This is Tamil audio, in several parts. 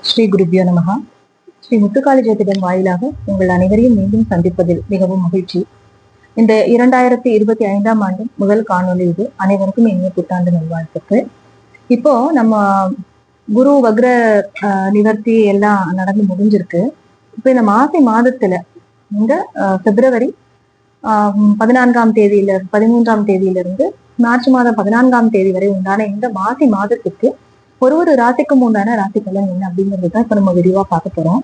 ஸ்ரீ குருபியோ நமகா ஸ்ரீ முத்துக்காளி ஜோதிடம் வாயிலாக உங்கள் அனைவரையும் மீண்டும் சந்திப்பதில் மிகவும் மகிழ்ச்சி. இந்த இரண்டாயிரத்தி இருபத்தி ஐந்தாம் ஆண்டு முதல் காணொளி இது. அனைவருக்கும் இனிய புத்தாண்டு நல்வாழ்த்துக்கள். இப்போ நம்ம குரு வக்ர நிவர்த்தி எல்லாம் நடந்து முடிஞ்சிருக்கு. இப்போ இந்த மாசி மாதத்துல இந்த ஆஹ், பிப்ரவரி ஆஹ், பதினான்காம் தேதியில பதிமூன்றாம் தேதியிலிருந்து மார்ச் மாதம் பதினான்காம் தேதி வரை உண்டான இந்த மாசி மாதத்துக்கு ஒரு ஒரு ராசிக்கும் உண்டான ராசி பலன் என்ன அப்படிங்கிறது தான் இப்ப நம்ம விரிவா பார்க்க போறோம்.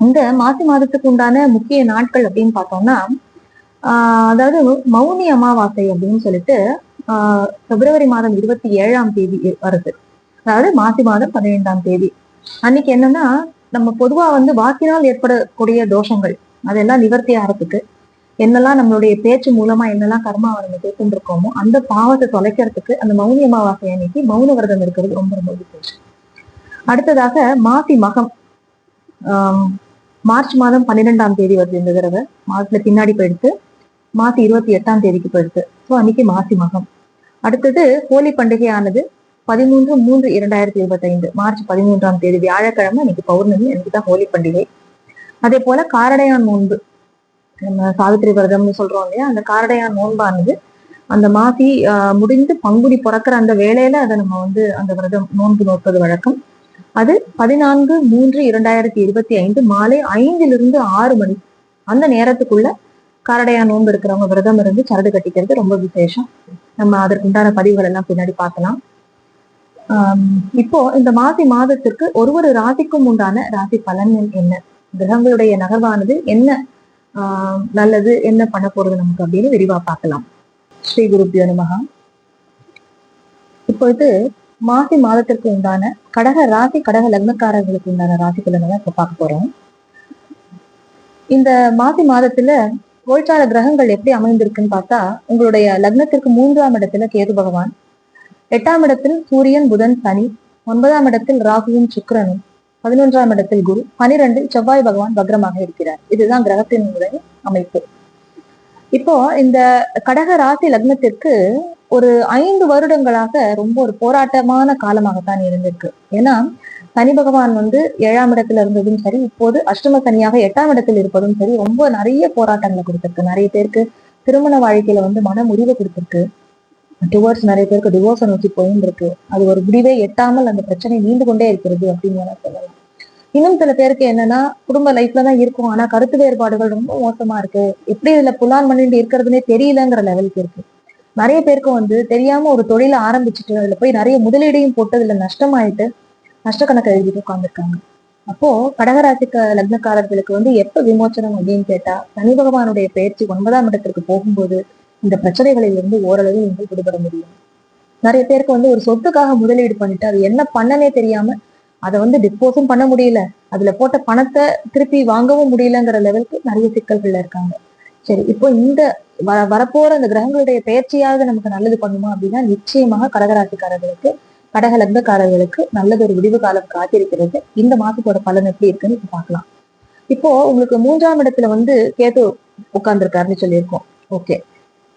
இந்த மாசி மாதத்துக்கு உண்டான முக்கிய நாட்கள் அப்படின்னு பார்த்தோம்னா அதாவது மௌனி அமாவாசை அப்படின்னு சொல்லிட்டு பிப்ரவரி மாதம் இருபத்தி ஏழாம் தேதி வருது அதாவது மாசி மாதம் பதினைந்தாம் தேதி. அன்னைக்கு என்னன்னா நம்ம பொதுவா வந்து வாக்கினால் ஏற்படக்கூடிய தோஷங்கள் அதெல்லாம் நிவர்த்தி ஆகிறதுக்கு என்னெல்லாம் நம்மளுடைய பேச்சு மூலமா என்னெல்லாம் கர்மாவை நம்ம கேட்டுருக்கோமோ அந்த பாவத்தை தொலைக்கிறதுக்கு அந்த மௌனி அமாவாசை அன்னைக்கு மௌன விரதம் இருக்கிறது ரொம்ப ரொம்ப விசேஷம். அடுத்ததாக மாசி மகம். மார்ச் மாதம் பன்னிரெண்டாம் தேதி வருது இந்த தடவை. மாசத்துல பின்னாடி போயிடுத்து மாசி இருபத்தி எட்டாம் தேதிக்கு போயிடுத்து. ஸோ அன்னைக்கு மாசி மகம். அடுத்தது ஹோலி பண்டிகையானது பதிமூன்று மூன்று இரண்டாயிரத்தி இருபத்தைந்து மார்ச் பதிமூன்றாம் தேதி வியாழக்கிழமை இன்னைக்கு பௌர்ணமி எனக்கு தான் ஹோலி பண்டிகை. அதே போல காரடையான் நோன்பு. நம்ம சாவித்திரி விரதம்னு சொல்றோம் இல்லையா? அந்த காரடையான் நோன்பானது அந்த மாசி ஆஹ், முடிந்து பங்குனி பிறக்கிற அந்த வேலையில அதை நம்ம வந்து அந்த விரதம் நோன்பு நோற்பது வழக்கம். அது பதினான்கு மூன்று இரண்டாயிரத்தி இருபத்தி ஐந்து மாலை ஐந்திலிருந்து ஆறு மணி. அந்த நேரத்துக்குள்ள காரடையா நோன்பு இருக்கிறவங்க விரதம் இருந்து சரடு கட்டிக்கிறது ரொம்ப விசேஷம். நம்ம அதற்கு உண்டான பதிவுகள் எல்லாம் பின்னாடி பார்க்கலாம். இப்போ இந்த மாசி மாதத்திற்கு ஒரு ஒரு ராசிக்கும் உண்டான ராசி பலன்கள் என்ன? கிரகங்களுடைய நகர்வானது என்ன? நல்லது என்ன பண்ண போறது நமக்கு அப்படின்னு விரிவா பார்க்கலாம். ஸ்ரீ குருப்பியோ நமகா இப்பொழுது மாசி மாதத்திற்கு உண்டான கடக ராசி கடக லக்னக்காரர்களுக்கு உண்டான ராசி பலனை தான் இப்ப பார்க்க போறோம். இந்த மாசி மாதத்துல கோல்சார கிரகங்கள் எப்படி அமைந்திருக்குன்னு பார்த்தா உங்களுடைய லக்னத்திற்கு மூன்றாம் இடத்துல கேது பகவான் எட்டாம் இடத்தில் சூரியன் புதன் சனி ஒன்பதாம் இடத்தில் ராகுவும் சுக்கிரனும். பதினொன்றாம் இடத்தில் குரு. பனிரெண்டில் செவ்வாய் பகவான் பக்ரமாக இருக்கிறார். இதுதான் கிரகத்தினுடைய அமைப்பு. இப்போ இந்த கடக ராசி லக்னத்திற்கு ஒரு ஐந்து வருடங்களாக ரொம்ப ஒரு போராட்டமான காலமாகத்தான் இருந்திருக்கு. ஏன்னா சனி பகவான் வந்து ஏழாம் இடத்துல இருந்ததும் சரி இப்போது அஷ்டம சனியாக எட்டாம் இடத்தில் இருப்பதும் சரி ரொம்ப நிறைய போராட்டங்களை கொடுத்திருக்கு. நிறைய பேருக்கு திருமண வாழ்க்கையில வந்து மன முறிவை கொடுத்திருக்கு. டுவர்ட்ஸ் நிறைய பேருக்கு டிவோர்ஸை நோக்கி போயின்னு இருக்கு. அது ஒரு முடிவே எட்டாமல் அந்த பிரச்சனை நீண்டு கொண்டே இருக்கிறது அப்படின்னு வேணா சொல்லலாம். இன்னும் சில பேருக்கு என்னன்னா குடும்ப லைஃப்ல தான் இருக்கும். ஆனா கருத்து வேறுபாடுகள் ரொம்ப மோசமா இருக்கு. எப்படி இதுல புலான் பண்ணிட்டு இருக்கிறதுனே தெரியலங்கிற லெவலுக்கு இருக்கு. நிறைய பேருக்கு வந்து தெரியாம ஒரு தொழிலை ஆரம்பிச்சுட்டு அதுல போய் நிறைய முதலீடையும் போட்டு அதுல நஷ்டமாயிட்டு நஷ்டக்கணக்கு எழுதிட்டு உட்காந்துருக்காங்க அப்போ கடகராசிக்க லக்னக்காரர்களுக்கு வந்து எப்ப விமோச்சனம் அப்படின்னு கேட்டா சனி பகவானுடைய பயிற்சி ஒன்பதாம் இடத்திற்கு போகும்போது இந்த பிரச்சனைகளிலிருந்து ஓரளவு நீங்கள் விடுபட முடியும். நிறைய பேருக்கு வந்து ஒரு சொத்துக்காக முதலீடு பண்ணிட்டு அது என்ன பண்ணனே தெரியாம அதை வந்து டிஸ்போஸும் பண்ண முடியல. அதுல போட்ட பணத்தை திருப்பி வாங்கவும் முடியலங்கிற லெவலுக்கு நிறைய சிக்கல்கள்ல இருக்காங்க. சரி இப்போ இந்த வர வரப்போற அந்த கிரகங்களுடைய பயிற்சியாவது நமக்கு நல்லது பண்ணுமா அப்படின்னா நிச்சயமாக கடகராசிக்காரர்களுக்கு கடகலக்னக்காரர்களுக்கு நல்லது ஒரு விடிவு காலம் காத்திருக்கிறது. இந்த மாசத்தோட பலன் எப்படி இருக்குன்னு இப்ப பார்க்கலாம். இப்போ உங்களுக்கு மூன்றாம் இடத்துல வந்து கேட்டு உட்கார்ந்துருக்காருன்னு சொல்லியிருக்கோம். ஓகே.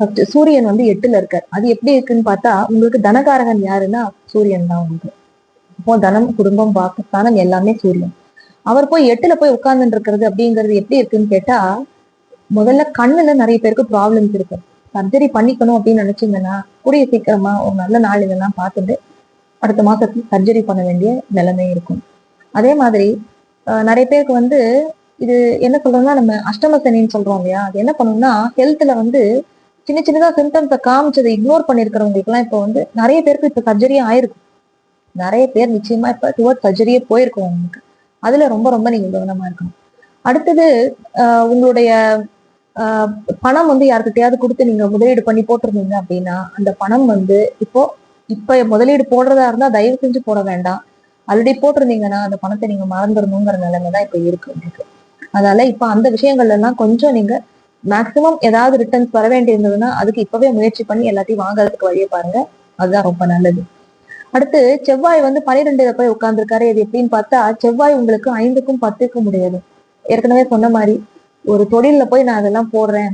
ஃபர்ஸ்ட் சூரியன் வந்து எட்டுல இருக்கார். அது எப்படி இருக்குன்னு பார்த்தா உங்களுக்கு தனகாரகன் யாருன்னா சூரியன் தான் உங்களுக்கு அப்போ தனம் குடும்பம் வாக்குஸ்தானம் எல்லாமே சூரியன். அவர் போய் எட்டுல போய் உட்கார்ந்துட்டு இருக்கிறது அப்படிங்கிறது எப்படி இருக்குன்னு கேட்டா முதல்ல கண்ணுல நிறைய பேருக்கு ப்ராப்ளம்ஸ் இருக்கு. சர்ஜரி பண்ணிக்கணும் அப்படின்னு நினைச்சீங்கன்னா கூடிய சீக்கிரமா ஒரு நல்ல நாள் இதெல்லாம் பார்த்துட்டு அடுத்த மாசத்துல சர்ஜரி பண்ண வேண்டிய நிலைமை இருக்கும். அதே மாதிரி நிறைய பேருக்கு வந்து இது என்ன சொல்றோம்னா நம்ம அஷ்டம சனின்னு சொல்றோம் இல்லையா? அது என்ன பண்ணணும்னா ஹெல்த்ல வந்து சின்ன சின்னதா சிம்டம்ஸை காமிச்சதை இக்னோர் பண்ணிருக்கிறவங்களுக்கு எல்லாம் இப்போ வந்து நிறைய பேருக்கு இப்போ சர்ஜரியே ஆயிருக்கும் நிறைய பேர் நிச்சயமா இப்போ டுவர்ட் சர்ஜரியே போயிருக்கும் உங்களுக்கு. அதுல ரொம்ப ரொம்ப நீங்க கவனமா இருக்கணும். அடுத்தது ஆஹ் உங்களுடைய ஆஹ் பணம் வந்து யாருக்கிட்டையாவது கொடுத்து நீங்க முதலீடு பண்ணி போட்டிருந்தீங்க அப்படின்னா அந்த பணம் வந்து இப்போ இப்ப முதலீடு போடுறதா இருந்தா தயவு செஞ்சு போட வேண்டாம். ஆல்ரெடி போட்டிருந்தீங்கன்னா அந்த பணத்தை நீங்க மறந்துடணுங்கிற நிலைமை தான் இப்ப இருக்கு உங்களுக்கு. அதனால இப்ப அந்த விஷயங்கள்ல எல்லாம் கொஞ்சம் நீங்க மேக்சிமம் ஏதாவது ரிட்டர்ன்ஸ் வர வேண்டி இருந்ததுன்னா அதுக்கு இப்பவே முயற்சி பண்ணி எல்லாத்தையும் வாங்குறதுக்கு வழியை பாருங்க. அதுதான் ரொம்ப நல்லது. அடுத்து செவ்வாய் வந்து பனிரெண்டுல போய் உட்கார்ந்துருக்காரு. இது எப்படின்னு பார்த்தா செவ்வாய் உங்களுக்கு ஐந்துக்கும் பத்துக்கும் முடியாது ஏற்கனவே சொன்ன மாதிரி ஒரு தொழில்ல போய் நான் அதெல்லாம் போடுறேன்.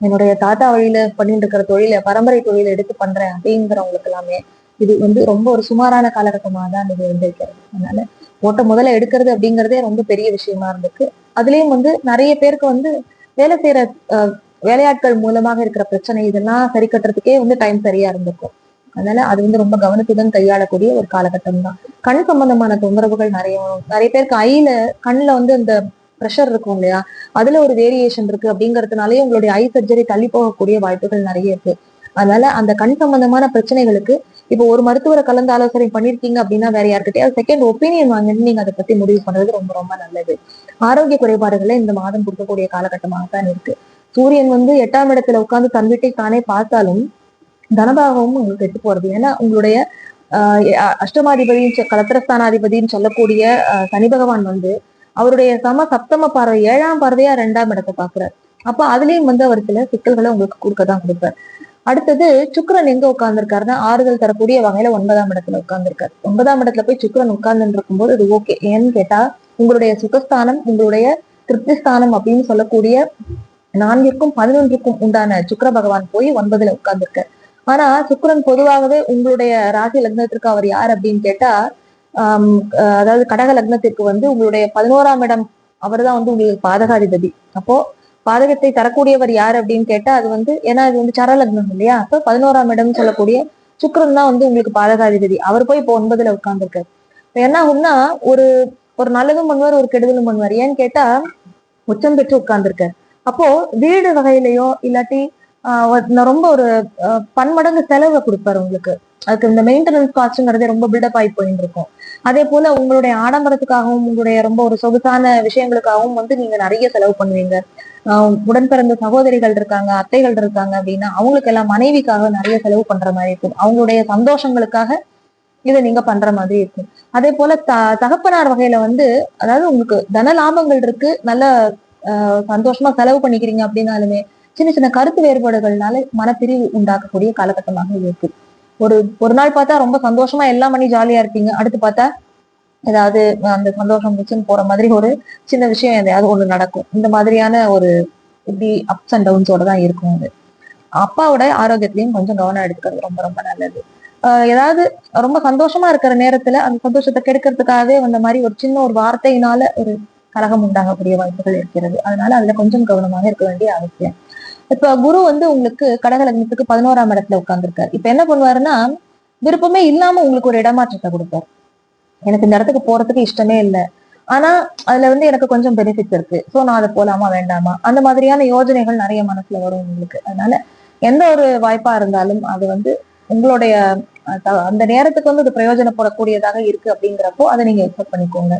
என்னுடைய தாத்தா வழியில பண்ணிட்டு இருக்கிற தொழிலை பரம்பரை தொழில எடுத்து பண்றேன் அப்படிங்கிறவங்களுக்கு எல்லாமே இது வந்து ரொம்ப ஒரு சுமாரான காலகட்டமாக தான் இது இருந்திருக்கிறது. அதனால ஓட்ட முதல்ல எடுக்கிறது அப்படிங்கறதே ரொம்ப பெரிய விஷயமா இருந்திருக்கு. அதுலயும் வந்து நிறைய பேருக்கு வந்து வேலை செய்யற அஹ், வேலையாட்கள் மூலமாக இருக்கிற பிரச்சனை இதெல்லாம் சரி கட்டுறதுக்கே வந்து டைம் சரியா இருந்திருக்கும். அதனால அது வந்து ரொம்ப கவனத்துடன் கையாளக்கூடிய ஒரு காலகட்டம் தான். கண் சம்பந்தமான தொந்தரவுகள் நிறைய வரும் நிறைய பேருக்கு ஐல கண்ணுல வந்து அந்த ப்ரெஷர் இருக்கும் இல்லையா? அதுல ஒரு வேரியேஷன் இருக்கு அப்படிங்கறதுனாலயே உங்களுடைய ஐ சர்ஜரி தள்ளி போகக்கூடிய வாய்ப்புகள் நிறைய இருக்கு. அதனால அந்த கண் சம்பந்தமான பிரச்சனைகளுக்கு இப்போ ஒரு மருத்துவரை கலந்து ஆலோசனை பண்ணிருக்கீங்க அப்படின்னா வேற யார்கிட்டயாவது செகண்ட் ஒப்பீனியன் வாங்கிட்டு நீங்க அதை பத்தி முடிவு பண்றது ரொம்ப ரொம்ப நல்லது. ஆரோக்கிய குறைபாடுகளை இந்த மாதம் கொடுக்கக்கூடிய காலகட்டமாக தான் இருக்கு. சூரியன் வந்து எட்டாம் இடத்துல உட்கார்ந்து தன் வீட்டை தானே பார்த்தாலும் தனபாகவும் உங்களுக்கு கெட்டு போறது. ஏன்னா உங்களுடைய ஆஹ் அஷ்டமாதிபதியின் அஷ்டமாதிபதியும் கலத்திரஸ்தானாதிபதியும் சொல்லக்கூடிய சனி பகவான் வந்து அவருடைய சம சப்தம பார்வை ஏழாம் பார்வையா ரெண்டாம் இடத்தை பாக்குறாரு அப்ப அதுலயும் வந்து அவர் சில சிக்கல்களை உங்களுக்கு கொடுக்க தான் கொடுப்பார். அடுத்தது சுக்கரன் எங்க உட்கார்ந்துருக்காருன்னா ஆறுதல் தரக்கூடிய வகையில ஒன்பதாம் இடத்துல உட்கார்ந்துருக்காரு. ஒன்பதாம் இடத்துல போய் சுக்கிரன் உட்கார்ந்து இருக்கும்போது அது ஓகே ஏன்னு கேட்டா உங்களுடைய சுகஸ்தானம் உங்களுடைய திருப்தி ஸ்தானம் அப்படின்னு சொல்லக்கூடிய நான்கிற்கும் பதினொன்றுக்கும் உண்டான சுக்கர பகவான் போய் ஒன்பதுல உட்கார்ந்துருக்காரு. ஆனா சுக்கரன் பொதுவாகவே உங்களுடைய ராசி லக்னத்திற்கு அவர் யார் அப்படின்னு கேட்டா அதாவது கடக லக்னத்திற்கு வந்து உங்களுடைய பதினோராம் இடம் அவர்தான் வந்து உங்களுக்கு பாதகாதிபதி. அப்போ பாதகத்தை தரக்கூடியவர் யார் அப்படின்னு கேட்டா அது வந்து ஏன்னா இது வந்து சரலக்னம் இல்லையா? அப்போ பதினோராம் இடம் சொல்லக்கூடிய சுக்கரன் தான் வந்து உங்களுக்கு பாதகாதிபதி. அவர் போய் இப்போ ஒன்பதுல உட்கார்ந்துருக்காரு. இப்ப என்ன ஆகும்னா ஒரு ஒரு நல்லதும் பண்ணுவார் ஒரு கெடுதலும் பண்ணுவார். ஏன்னு கேட்டா உச்சம் பெற்று உட்கார்ந்துருக்காரு. அப்போ வீடு வகையிலயோ இல்லாட்டி ஆஹ் ரொம்ப ஒரு பன்மடங்கு செலவை கொடுப்பாரு உங்களுக்கு. அதுக்கு இந்த மெயின்டெனன்ஸ் காஸ்ட்ங்கிறதே ரொம்ப பில்டப் ஆகி போயிட்டு இருக்கும் அதே போல உங்களுடைய ஆடம்பரத்துக்காகவும் உங்களுடைய ரொம்ப ஒரு சொகுசான விஷயங்களுக்காகவும் வந்து நீங்க நிறைய செலவு பண்ணுவீங்க. உடன் பிறந்த சகோதரிகள் இருக்காங்க அத்தைகள் இருக்காங்க அப்படின்னா அவங்களுக்கு எல்லாம் மனைவிக்காக நிறைய செலவு பண்ற மாதிரி இருக்கும். அவங்களுடைய சந்தோஷங்களுக்காக இதை நீங்க பண்ற மாதிரி இருக்கும். அதே போல த தகப்பனார் வகையில வந்து அதாவது உங்களுக்கு தன லாபங்கள் இருக்கு நல்ல ஆஹ் சந்தோஷமா செலவு பண்ணிக்கிறீங்க அப்படின்னாலுமே சின்ன சின்ன கருத்து வேறுபாடுகள்னால மனப்பிரிவு உண்டாக்கக்கூடிய காலகட்டமாக இருக்கு. ஒரு ஒரு நாள் பார்த்தா ரொம்ப சந்தோஷமா எல்லாம் பண்ணி ஜாலியா இருப்பீங்க. அடுத்து பார்த்தா ஏதாவது அந்த சந்தோஷம் போற மாதிரி ஒரு சின்ன விஷயம் எதையாவது ஒண்ணு நடக்கும். இந்த மாதிரியான ஒரு இப்படி அப்ஸ் அண்ட் டவுன்ஸோட தான் இருக்கும் அது. அப்பாவோட ஆரோக்கியத்திலையும் கொஞ்சம் கவனம் எடுத்துக்கிறது ரொம்ப ரொம்ப நல்லது. ஆஹ் ஏதாவது ரொம்ப சந்தோஷமா இருக்கிற நேரத்துல அந்த சந்தோஷத்தை கெடுக்கிறதுக்காகவே வந்த மாதிரி ஒரு சின்ன ஒரு வார்த்தையினால ஒரு கலகம் உண்டாகக்கூடிய வாய்ப்புகள் இருக்கிறது. அதனால அதுல கொஞ்சம் கவனமாக இருக்க வேண்டிய அவசியம். இப்ப குரு வந்து உங்களுக்கு கடகலக்னத்துக்கு பதினோராம் இடத்துல உட்கார்ந்துருக்காரு. இப்ப என்ன பண்ணுவாருன்னா விருப்பமே இல்லாம உங்களுக்கு ஒரு இடமாற்றத்தை கொடுப்பாரு. எனக்கு இந்த இடத்துக்கு போறதுக்கு இஷ்டமே இல்லை. ஆனா அதுல வந்து எனக்கு கொஞ்சம் பெனிஃபிட்ஸ் இருக்கு. சோ நான் அதை போலாமா வேண்டாமா? அந்த மாதிரியான யோஜனைகள் நிறைய மனசுல வரும் உங்களுக்கு. அதனால எந்த ஒரு வாய்ப்பா இருந்தாலும் அது வந்து உங்களுடைய அந்த நேரத்துக்கு வந்து அது பிரயோஜனப்படக்கூடியதாக இருக்கு அப்படிங்கிறப்போ அதை நீங்க எக்ஸெப்ட் பண்ணிக்கோங்க.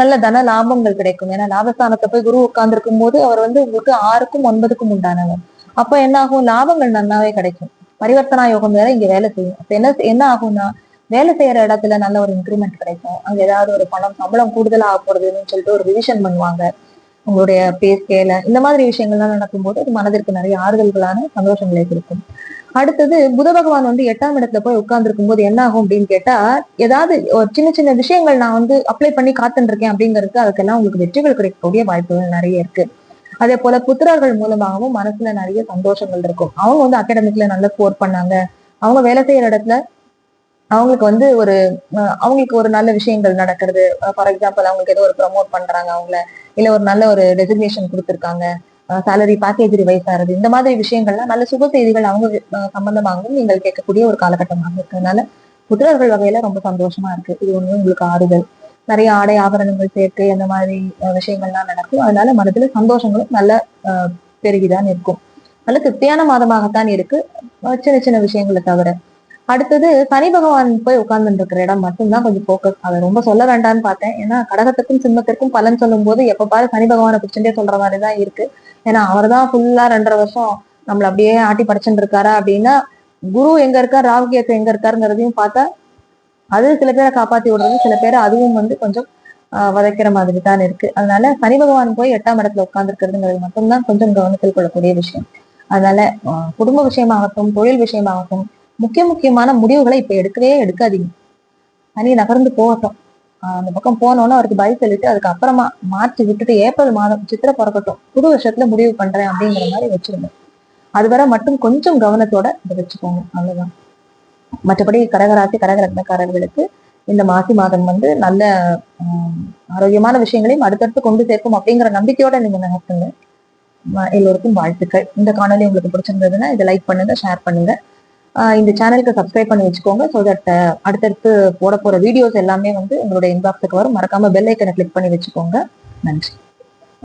நல்ல தன லாபங்கள் கிடைக்கும். ஏன்னா லாபஸ்தானத்தை போய் குரு உட்கார்ந்துருக்கும் போது அவர் வந்து உங்களுக்கு ஆறுக்கும் ஒன்பதுக்கும் உண்டானவர். அப்ப என்ன ஆகும்? லாபங்கள் நல்லாவே கிடைக்கும். பரிவர்த்தனா யோகம் வேற இங்க வேலை செய்யும். அப்ப என்ன என்ன ஆகும்னா வேலை செய்யற இடத்துல நல்ல ஒரு இன்க்ரிமெண்ட் கிடைக்கும். அங்க ஏதாவது ஒரு பணம் சம்பளம் கூடுதலா ஆக போறதுன்னு சொல்லிட்டு ஒரு ரிவிஷன் பண்ணுவாங்க. உங்களுடைய பேஸ்கேல இந்த மாதிரி விஷயங்கள்லாம் நடக்கும்போது அது மனதிற்கு நிறைய ஆறுதல்களான சந்தோஷங்களை கொடுக்கும். அடுத்தது புத பகவான் வந்து எட்டாம் இடத்துல போய் உட்கார்ந்துருக்கும் போது என்ன ஆகும் அப்படின்னு கேட்டா ஏதாவது ஒரு சின்ன சின்ன விஷயங்கள் நான் வந்து அப்ளை பண்ணி காத்துருக்கேன் அப்படிங்கிறதுக்கு அதுக்கெல்லாம் உங்களுக்கு வெற்றிகள் கிடைக்கக்கூடிய வாய்ப்புகள் நிறைய இருக்கு. அதே போல புத்திரர்கள் மூலமாகவும் மனசுல நிறைய சந்தோஷங்கள் இருக்கும். அவங்க வந்து அகாடமிக்ல நல்லா ஸ்கோர் பண்ணாங்க. அவங்க வேலை செய்யற இடத்துல அவங்களுக்கு வந்து ஒரு அவங்களுக்கு ஒரு நல்ல விஷயங்கள் நடக்கிறது. ஃபார் எக்ஸாம்பிள் அவங்களுக்கு ஏதோ ஒரு ப்ரமோட் பண்றாங்க அவங்கள. இல்ல ஒரு நல்ல ஒரு டெசிக்னேஷன் கொடுத்துருக்காங்க. சேலரி பேக்கேஜ் ரிவைஸ் ஆகிறது இந்த மாதிரி விஷயங்கள்லாம் நல்ல சுப செய்திகள் அவங்க சம்பந்தமாகவும் நீங்கள் கேட்கக்கூடிய ஒரு காலகட்டமாக இருக்கிறதுனால புத்திரர்கள் வகையில ரொம்ப சந்தோஷமா இருக்கு. இது ஒண்ணு உங்களுக்கு ஆறுதல். நிறைய ஆடை ஆபரணங்கள் சேர்க்கை அந்த மாதிரி விஷயங்கள்லாம் நடக்கும். அதனால மனதுல சந்தோஷங்களும் நல்ல பெருகிதான் இருக்கும். நல்ல திருப்தியான மாதமாகத்தான் இருக்கு. சின்ன சின்ன விஷயங்களை தவிர. அடுத்தது சனி பகவான் போய் உட்கார்ந்துட்டு இருக்கிற இடம் மட்டும்தான் கொஞ்சம் போக்கஸ் அதை ரொம்ப சொல்ல வேண்டாம்னு பார்த்தேன். ஏன்னா கடகத்துக்கும் சிம்மத்திற்கும் பலன் சொல்லும் போது எப்ப பாரு சனி பகவானை பிடிச்சுட்டே சொல்ற மாதிரிதான் இருக்கு. ஏன்னா அவர் தான் ஃபுல்லா ரெண்டரை வருஷம் நம்மள அப்படியே ஆட்டி படிச்சுட்டு இருக்காரா அப்படின்னா குரு எங்க இருக்கார் ராகு கேத்து எங்க இருக்காருங்கிறதையும் பார்த்தா அது சில பேரை காப்பாத்தி விடுறது சில பேரை அதுவும் வந்து கொஞ்சம் வதைக்கிற மாதிரி தான் இருக்கு. அதனால சனி பகவான் போய் எட்டாம் இடத்துல உட்கார்ந்துருக்கிறதுங்கிறது மட்டும்தான் கொஞ்சம் கவனத்தில் கொள்ளக்கூடிய விஷயம். அதனால குடும்ப விஷயமாகட்டும் தொழில் விஷயமாகட்டும் முக்கிய முக்கியமான முடிவுகளை இப்ப எடுக்கவே எடுக்காதீங்க. சனி நகர்ந்து போகட்டும். அந்த பக்கம் போனோன்னு அவருக்கு பை சொல்லிட்டு அதுக்கப்புறமா மார்ச் மாற்றி விட்டுட்டு ஏப்ரல் மாதம் சித்திரை பிறக்கட்டும். புது வருஷத்துல முடிவு பண்றேன் அப்படிங்கிற மாதிரி வச்சிருங்க அதுவரை மட்டும் கொஞ்சம் கவனத்தோட இதை வச்சுக்கோங்க. அவ்வளவுதான். மற்றபடி கடகராசி கடகரத்னக்காரர்களுக்கு இந்த மாசி மாதம் வந்து நல்ல ஆரோக்கியமான விஷயங்களையும் அடுத்தடுத்து கொண்டு சேர்க்கும் அப்படிங்கிற நம்பிக்கையோட நீங்க நடத்துங்க. எல்லோருக்கும் வாழ்த்துக்கள். இந்த காணொலி உங்களுக்கு பிடிச்சிருந்ததுன்னா இதை லைக் பண்ணுங்க ஷேர் பண்ணுங்க. இந்த சேனலுக்கு சப்ஸ்கிரைப் பண்ணி வச்சுக்கோங்க ஸோ தட் அடுத்தடுத்து போட போற வீடியோஸ் எல்லாமே வந்து உங்களுடைய இன்பாக்ஸுக்கு வரும். மறக்காம பெல் ஐக்கனை கிளிக் பண்ணி வச்சுக்கோங்க. நன்றி.